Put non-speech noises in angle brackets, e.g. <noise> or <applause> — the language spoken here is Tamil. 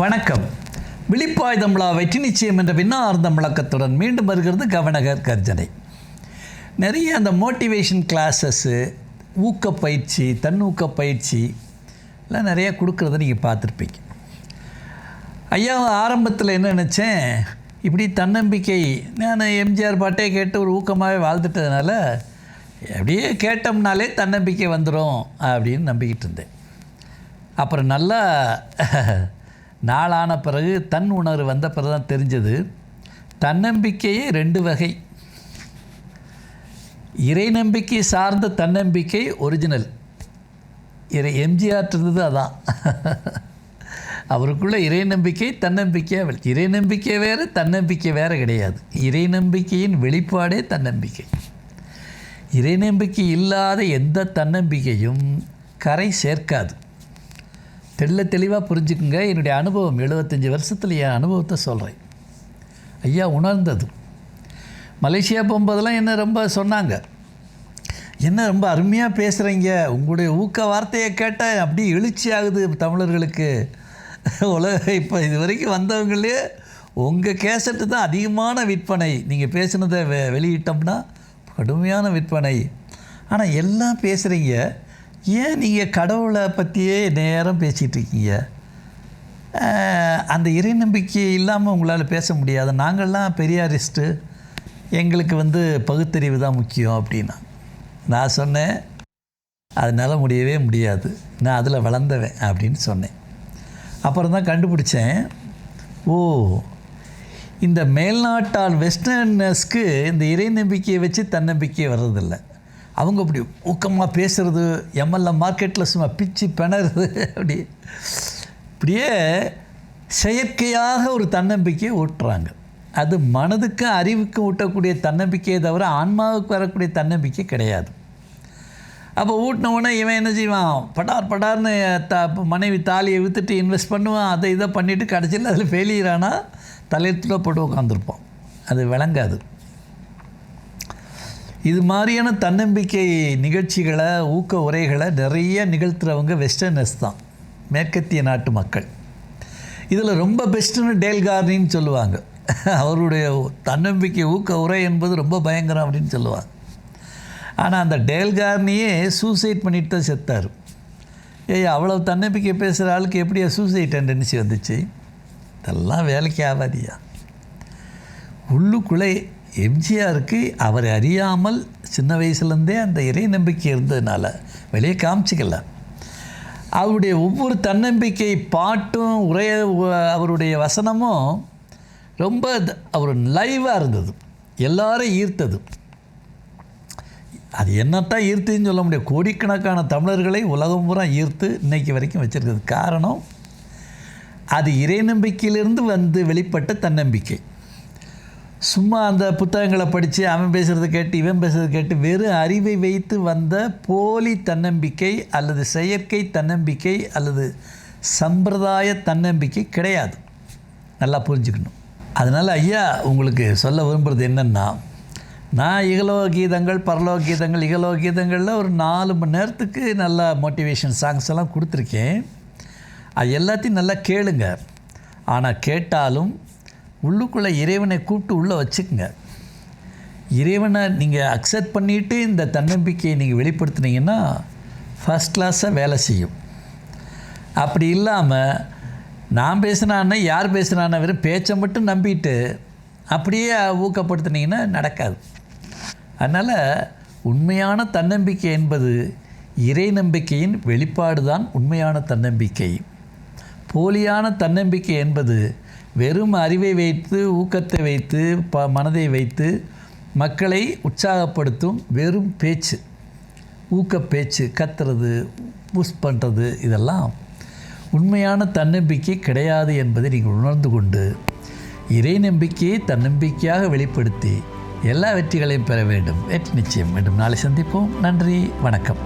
வணக்கம். விழிப்பாய் தமிழா வெற்றி நிச்சயம் என்ற விண்ணார்ந்த முழக்கத்துடன் மீண்டும் வருகிறது கவனகர் கர்ஜனை. நிறைய அந்த மோட்டிவேஷன் கிளாஸஸ்ஸு ஊக்கப்பயிற்சி தன்னூக்க பயிற்சி எல்லாம் நிறையா கொடுக்குறத நீங்கள் பார்த்துருப்பீங்க. ஐயா ஆரம்பத்தில் என்ன நினச்சேன்? இப்படி தன்னம்பிக்கை நான் எம்ஜிஆர் பாட்டே கேட்டு ஒரு ஊக்கமாகவே வாழ்ந்துட்டதுனால அப்படியே கேட்டோம்னாலே தன்னம்பிக்கை வந்துடும் அப்படின்னு நம்பிக்கிட்டு இருந்தேன். அப்புறம் நல்லா <laughs> நாளான பிறகு தன் உணர்வு வந்த பிறகு தான் தெரிஞ்சது. தன்னம்பிக்கையே ரெண்டு வகை. இறை நம்பிக்கை சார்ந்த தன்னம்பிக்கை ஒரிஜினல் இறை எம்ஜிஆர் இருந்தது அதான். அவருக்குள்ளே இறை நம்பிக்கை தன்னம்பிக்கையாக இறை நம்பிக்கை வேறு தன்னம்பிக்கை வேறு கிடையாது. இறை நம்பிக்கையின் வெளிப்பாடே தன்னம்பிக்கை. இறை நம்பிக்கை இல்லாத எந்த தன்னம்பிக்கையும் கரை சேர்க்காது. தெள்ள தெளிவாக புரிஞ்சுக்குங்க. என்னுடைய அனுபவம் எழுபத்தஞ்சி வருஷத்தில் என் அனுபவத்தை சொல்கிறேன் ஐயா உணர்ந்தது. மலேசியா போகும்போதெல்லாம் என்ன ரொம்ப சொன்னாங்க. என்ன ரொம்ப அருமையாக பேசுகிறீங்க உங்களுடைய ஊக்க வார்த்தையை கேட்டால் அப்படியே எழுச்சி ஆகுது தமிழர்களுக்கு. உலக இப்போ இது வரைக்கும் வந்தவங்களே உங்கள் கேசட்டு தான் அதிகமான விற்பனை. நீங்கள் பேசுனதை வெ வெளியிட்டோம்னா கடுமையான விற்பனை. ஆனால் எல்லாம் பேசுகிறீங்க ஏன் நீங்கள் கடவுளை பற்றியே நேரம் பேசிகிட்டு இருக்கீங்க அந்த இறை நம்பிக்கை இல்லாமல் உங்களால் பேச முடியாது. நாங்கள்லாம் பெரியாரிஸ்ட்டு. எங்களுக்கு வந்து பகுத்தறிவு தான் முக்கியம் அப்படின்னா. நான் சொன்னேன் அதனால் முடியவே முடியாது. நான் அதில் வளர்ந்தவன் அப்படின்னு சொன்னேன். அப்புறம் தான் கண்டுபிடிச்சேன் ஓ இந்த மேல்நாட்டால் வெஸ்டர்னஸ்க்கு இந்த இறை நம்பிக்கையை வச்சு தன்னம்பிக்கை வர்றதில்லை. அவங்க அப்படி ஊக்கமாக பேசுகிறது எம்எல்ஏ மார்க்கெட்டில் சும்மா பிச்சு பிணறது அப்படி. இப்படியே செயற்கையாக ஒரு தன்னம்பிக்கையை ஊட்டுறாங்க. அது மனதுக்கும் அறிவுக்கும் ஊட்டக்கூடிய தன்னம்பிக்கையை தவிர ஆன்மாவுக்கு வரக்கூடிய தன்னம்பிக்கை கிடையாது. அப்போ ஊட்டினவுடனே இவன் என்ன செய்வான்? படார் படார்னு த மனைவி தாலியை விற்றுட்டு இன்வெஸ்ட் பண்ணுவான். அதை இதை பண்ணிவிட்டு கடைசியில் அதில் ஃபெயிலியர் ஆனால் தலையத்தில் போட்டு உட்காந்துருப்போம் அது விளங்காது. இது மாதிரியான தன்னம்பிக்கை நிகழ்ச்சிகளை ஊக்க உரைகளை நிறைய நிகழ்த்துறவங்க வெஸ்டர்னர்ஸ் தான். மேற்கத்திய நாட்டு மக்கள். இதில் ரொம்ப பெஸ்ட்டுன்னு டேல் கார்னின்னு சொல்லுவாங்க. அவருடைய தன்னம்பிக்கை ஊக்க உரை என்பது ரொம்ப பயங்கரம் அப்படின்னு சொல்லுவாங்க. ஆனால் அந்த டேல் கார்னியே சூசைட் பண்ணிட்டு தான் செத்தார். ஏய் அவ்வளோ தன்னம்பிக்கை பேசுகிற ஆளுக்கு எப்படியா சூசைட் டெண்டன்சி வந்துச்சு? இதெல்லாம் வேலைக்கு ஆகாதியா? உள்ளுக்குள்ளே எம்ஜிஆருக்கு அவரை அறியாமல் சின்ன வயசுலேருந்தே அந்த இறை நம்பிக்கை இருந்ததுனால வெளியே காமிச்சிக்கல. அவருடைய ஒவ்வொரு தன்னம்பிக்கை பாட்டும் உரைய அவருடைய வசனமும் ரொம்ப த- அவர் லைவாக இருந்தது. எல்லாரும் ஈர்த்தது. அது என்னத்தான் ஈர்த்துன்னு சொல்ல முடியும் கோடிக்கணக்கான தமிழர்களை உலகம் பூரா ஈர்த்து இன்றைக்கு வரைக்கும் வச்சிருக்கிறது. காரணம் அது இறை நம்பிக்கையிலிருந்து வந்து வெளிப்பட்ட தன்னம்பிக்கை. சும்மா அந்த புத்தகங்களை படித்து அவன் பேசுகிறத கேட்டு இவன் பேசுகிறத கேட்டு வெறும் அறிவை வைத்து வந்த போலி தன்னம்பிக்கை அல்லது செயற்கை தன்னம்பிக்கை அல்லது சம்பிரதாய தன்னம்பிக்கை கிடையாது. நல்லா புரிஞ்சுக்கணும். அதனால் ஐயா உங்களுக்கு சொல்ல விரும்புகிறது என்னென்னா நான் இகலோக கீதங்கள் பரலோக கீதங்கள் இகலோக கீதங்களில் ஒரு நாலு மணி நேரத்துக்கு நல்ல மோட்டிவேஷன் சாங்ஸ் எல்லாம் கொடுத்துருக்கேன். அது எல்லாத்தையும் நல்லா கேளுங்க. ஆனால் கேட்டாலும் உள்ளுக்குள்ளே இறைவனை கூப்பிட்டு உள்ளே வச்சுக்கோங்க. இறைவனை நீங்கள் அக்செப்ட் பண்ணிவிட்டு இந்த தன்னம்பிக்கையை நீங்கள் வெளிப்படுத்துனீங்கன்னா ஃபஸ்ட் கிளாஸாக வேலை செய்யும். அப்படி இல்லாமல் நான் பேசுனான்னா யார் பேசுனான்னா வெறும் பேச்சை மட்டும் நம்பிட்டு அப்படியே ஊக்கப்படுத்துனீங்கன்னா நடக்காது. அதனால் உண்மையான தன்னம்பிக்கை என்பது இறை நம்பிக்கையின் வெளிப்பாடு தான் உண்மையான தன்னம்பிக்கை. போலியான தன்னம்பிக்கை என்பது வெறும் அறிவை வைத்து ஊக்கத்தை வைத்து ப மனதை வைத்து மக்களை உற்சாகப்படுத்தும் வெறும் பேச்சு. ஊக்க பேச்சு கத்துறது புஷ் பண்ணுறது இதெல்லாம் உண்மையான தன்னம்பிக்கை கிடையாது என்பதை நீங்கள் உணர்ந்து கொண்டு இறை நம்பிக்கையை தன்னம்பிக்கையாக வெளிப்படுத்தி எல்லா வெற்றிகளையும் பெற வேண்டும். வெற்றி நிச்சயம். மீண்டும் நாளை சந்திப்போம். நன்றி. வணக்கம்.